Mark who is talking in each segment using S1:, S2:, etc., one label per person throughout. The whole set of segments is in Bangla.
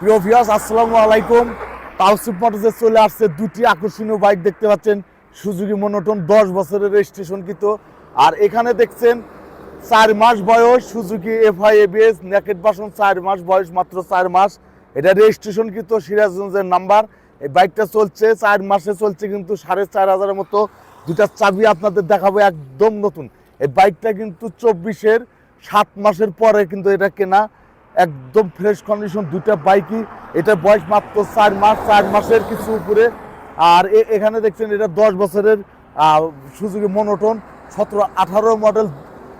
S1: প্রিয় আসসালামু আলাইকুম। তাওসিফ মোটরসে চলে আসছে দুটি আকর্ষণীয় বাইক দেখতে পাচ্ছেন। সুজুকি মনোটন দশ বছরের রেজিস্ট্রেশন কৃত। আর এখানে দেখছেন, চার মাস বয়স সুজুকি এফআই এবিএস নেকেট বাসন চার মাস বয়স মাত্র চার মাস। এটা রেজিস্ট্রেশন কৃত সিরাজগঞ্জের নাম্বার এই বাইকটা চলছে, চার মাসে চলছে কিন্তু সাড়ে চার হাজারের মতো। দুটা চাবি আপনাদের দেখাবো, একদম নতুন। এই বাইকটা কিন্তু চব্বিশের সাত মাসের পরে কিন্তু এটা কেনা। একদম ফ্রেশ কন্ডিশন দুটা বাইকই এটা বয়স মাত্র চার মাস, চার মাসের কিছু উপরে। আর এখানে দেখছেন এটা দশ বছরের সুযোগী মনোটন সতেরো, আঠারো মডেল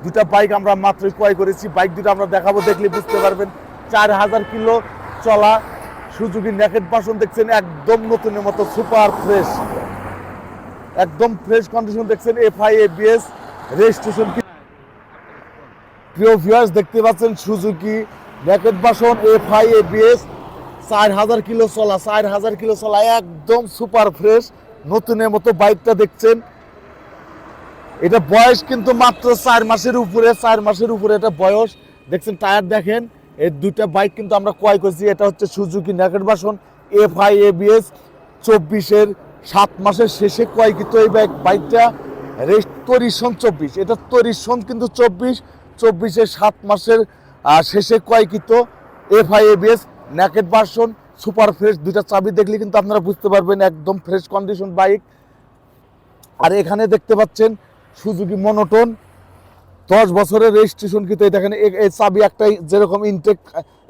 S1: দুটা বাইক আমরা মাত্রই ক্রয় করেছি। বাইক দুটো আমরা দেখাবো, দেখলে বুঝতে পারবেন। চার হাজার কিলো চলা সুযোগী নেকেট বাসন দেখছেন, একদম নতুনের মতো সুপার ফ্রেশ একদম ফ্রেশ কন্ডিশন দেখছেন এফআই এবিএস রেজিস্ট্রেশন প্রিয় ভিউয়ার্স দেখতে পাচ্ছেন Suzuki naked version F I ABS চার হাজার কিলো চলা, চার হাজার কিলো চলা, একদম সুপার ফ্রেশ, নতুনের মতো বাইকটা দেখছেন। এটা বয়স কিন্তু মাত্র চার মাসের উপরে, চার মাসের উপরে এটা বয়স। দেখছেন, টায়ার দেখেন, এই দুইটা বাইক কিন্তু আমরা ক্রয় করছি, এটা হচ্ছে Suzuki naked version F I ABS চব্বিশের সাত মাসের শেষে ক্রয় কিন্তু এই বাইক বাইকটা রেস্ট তরিশন চব্বিশ। এটা তরিশন কিন্তু চব্বিশ, চব্বিশের সাত মাসের আহ, শেষে ক্রয়কৃত ABS naked version super fresh দুইটা চাবি দেখলে কিন্তু আপনারা বুঝতে পারবেন একদম ফ্রেশ কন্ডিশন বাইক আর এখানে দেখতে পাচ্ছেন সুজুকি মনোটন দশ বছরের রেজিস্ট্রেশন কিন্তু দেখেন এই চাবি একটাই যেরকম ইনটেক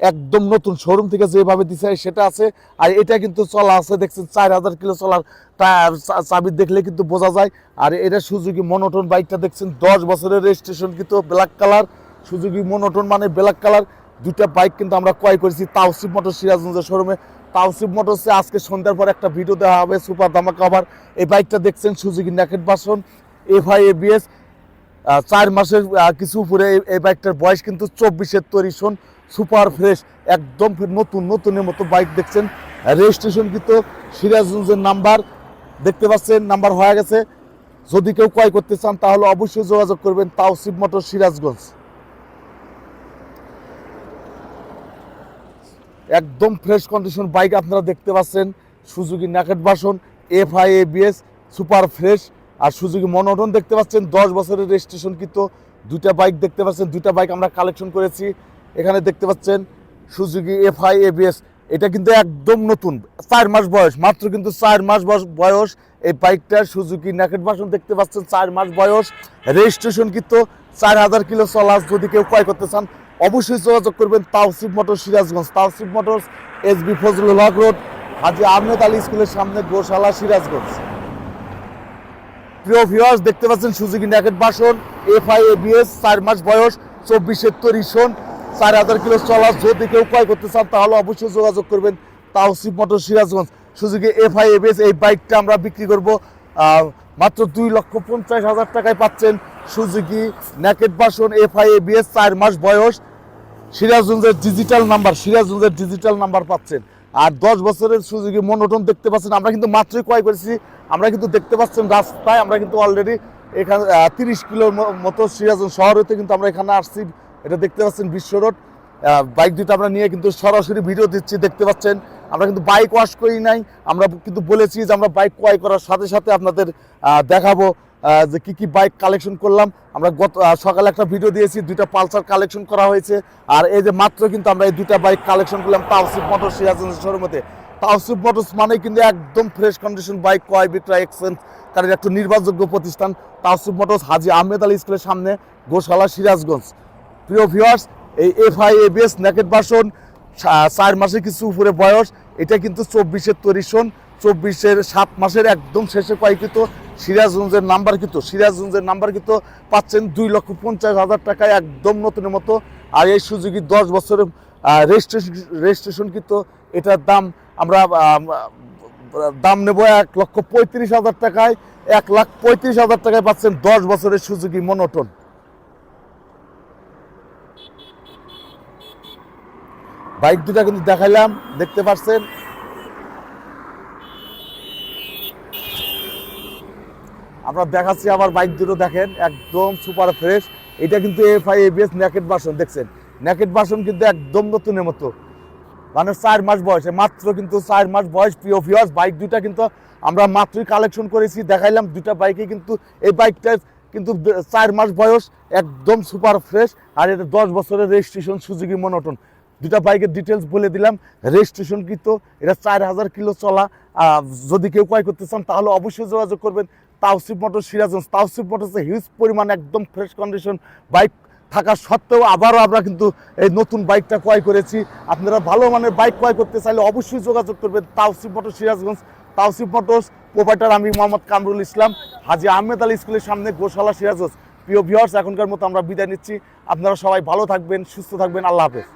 S1: একদম নতুন শোরুম থেকে যেভাবে দিছে সেটা আছে। আর এটা কিন্তু চলা আছে দেখছেন চার হাজার কিলো চলার টায়ার চাবি দেখলে কিন্তু বোঝা যায়। আর এটা সুজুকি মনোটন বাইকটা দেখছেন দশ বছরের রেজিস্ট্রেশন কিন্তু ব্ল্যাক কালার সুজুকি মনোটন মানে ব্ল্যাক কালার দুইটা বাইক কিন্তু আমরা ক্রয় করেছি তাওসিফ মোটর সিরাজগঞ্জের শোরুমে তাওসিফ মোটরসে আজকে সন্ধ্যার পর একটা ভিডিও দেওয়া হবে সুপার ধামাকা আবার এই বাইকটা দেখছেন Suzuki naked version FI ABS চার মাসের কিছু উপরে এই- বাইকটার বয়স কিন্তু চব্বিশের তৈরি শোন সুপার ফ্রেশ একদম নতুন, নতুনের মতো বাইক দেখছেন। রেজিস্ট্রেশন কিন্তু সিরাজগঞ্জের নাম্বার দেখতে পাচ্ছেন নাম্বার হয়ে গেছে। যদি কেউ ক্রয় করতে চান তাহলে অবশ্যই যোগাযোগ করবেন তাওসিফ মোটর সিরাজগঞ্জ। একদম ফ্রেশ কন্ডিশন বাইক আপনারা দেখতে পাচ্ছেন Suzuki naked version F I ABS super fresh R Suzuki monotone দেখতে পাচ্ছেন, দশ বছরের রেজিস্ট্রেশন কিন্তু দুইটা বাইক দেখতে পাচ্ছেন, দুইটা বাইক আমরা কালেকশন করেছি। এখানে দেখতে পাচ্ছেন সুজুকি এফ আই এবিএস এটা কিন্তু একদম নতুন, চার মাস বয়স, মাত্র কিন্তু চার মাস বয়স- এই বাইকটার সুজুকি ন্যাকেট বাসন দেখতে পাচ্ছেন, চার মাস বয়স রেজিস্ট্রেশন কিন্তু চার হাজার কিলো চলা যদি কেউ ক্রয় করতে চান অবশ্যই যোগাযোগ করবেন Tawsif motor Sirajganj. Tawsif motors S B Fazlul Haque road, Haji Ahmed Ali স্কুলের সামনে গোশালা সিরাজগঞ্জ। প্রিয় ভিউয়ার্স দেখতে পাচ্ছেন Suzuki naked version F I ABS, চার মাস বয়স, চব্বিশের তরিশন চার হাজার কিলো চলা যদি কেউ ক্রয় করতে চান, তাহলে অবশ্যই যোগাযোগ করবেন Tawsif motor Sirajganj. Suzuki F I ABS, এই বাইকটা আমরা বিক্রি করব মাত্র দুই লক্ষ পঞ্চাশ হাজার টাকায় পাচ্ছেন Suzuki naked version F I ABS, চার মাস বয়স সিরাজগঞ্জের ডিজিটাল নাম্বার সিরাজগঞ্জের ডিজিটাল নাম্বার পাচ্ছেন। আর দশ বছরের সুযোগী মনোটন দেখতে পাচ্ছেন। আমরা কিন্তু মাত্রই ক্রয় করেছি। আমরা কিন্তু দেখতে পাচ্ছেন রাস্তায়। আমরা কিন্তু অলরেডি এখানে তিরিশ কিলোর মতো সিরাজগঞ্জ শহর হতে কিন্তু আমরা এখানে আসছি। এটা দেখতে পাচ্ছেন বিশ্ব রোড। বাইক দুটো আমরা নিয়ে কিন্তু সরাসরি ভিডিও দিচ্ছি। দেখতে পাচ্ছেন। আমরা কিন্তু বাইক ওয়াশ করি নাই। আমরা কিন্তু বলেছি যে আমরা বাইক ক্রয় করার সাথে সাথে আপনাদের দেখাবো। যে কি কি বাইক কালেকশন করলাম, আমরা গত সকালে একটা ভিডিও দিয়েছি, দুইটা পালসার কালেকশন করা হয়েছে। আর এই যে মাত্র কিন্তু আমরা এই দুইটা বাইক কালেকশন করলাম তাওসিফ মোটর সিরাজগঞ্জ শোরুমেতে তাওসিফ মোটরস মানে কিন্তু একদম ফ্রেশ কন্ডিশন বাইক ক্রয় বিক্রয় এক্সচেঞ্জ কারণ একটা নির্ভরযোগ্য প্রতিষ্ঠান। তাওসিফ মোটরস হাজি আহমেদ আলী স্কুলের সামনে, গোশালা সিরাজগঞ্জ। প্রিয় ভিউয়ার্স এই এফআই এবিএস নেকেট বাসন চার মাসের কিছু উপরে বয়স, এটা কিন্তু চব্বিশের তরিশন চব্বিশের সাত মাসের একদম শেষে কয়েকৃত সিরাজগঞ্জের নাম্বার কিন্তু, সিরাজগঞ্জের নাম্বার কিন্তু পাচ্ছেন দুই লক্ষ পঞ্চাশ হাজার টাকায় একদম নতুনের মতো। আর এই সুযোগী দশ বছরের রেজিস্ট্রেশন রেজিস্ট্রেশন কিন্তু এটার দাম আমরা দাম নেব এক লক্ষ পঁয়ত্রিশ হাজার টাকায়, এক লাখ পঁয়ত্রিশ হাজার টাকায় পাচ্ছেন দশ বছরের সুযোগী মনোটন। বাইক দুটা কিন্তু দেখাইলাম, দেখতে পাচ্ছেন আমরা দেখাচ্ছি আবার বাইক দুটো দেখেন, একদম সুপার ফ্রেশ এটা কিন্তু এফ আই এবিএস ন্যাকেট বাসন দেখছেন? ন্যাকেট বাসন কিন্তু একদম নতুনের মতো। মানে চার মাস বয়সে, মাত্র কিন্তু চার মাস বয়স, প্রিয় ভিউয়ার্স বাইক দুইটা কিন্তু আমরা মাত্রই কালেকশন করেছি, দেখাইলাম দুটা বাইকে কিন্তু এই বাইকটা কিন্তু চার মাস বয়স, একদম সুপার ফ্রেশ আর এটা দশ বছরের রেজিস্ট্রেশন সুজুকি মনোটন দুটা বাইকের ডিটেলস বলে দিলাম রেজিস্ট্রেশন কিন্তু এটা চার হাজার কিলো চলা। যদি কেউ ক্রয় করতে চান, তাহলে অবশ্যই যোগাযোগ করবেন। তাওসিফ মোটর সিরাজগঞ্জ তাওসিফ মোটরসে হিউজ পরিমাণ একদম ফ্রেশ কন্ডিশন বাইক থাকা সত্ত্বেও আবারও আমরা কিন্তু এই নতুন বাইকটা ক্রয় করেছি। আপনারা ভালো মানের বাইক ক্রয় করতে চাইলে অবশ্যই যোগাযোগ করবেন Tawsif motor Sirajganj Tawsif motors proprietor আমি মোহাম্মদ কামরুল ইসলাম, হাজি আহমেদ আলী স্কুলের সামনে গোশালা সিরাজগঞ্জ। প্রিয় ভিউয়ার্স এখনকার মতো আমরা বিদায় নিচ্ছি। আপনারা সবাই ভালো থাকবেন, সুস্থ থাকবেন। আল্লাহ হাফেজ।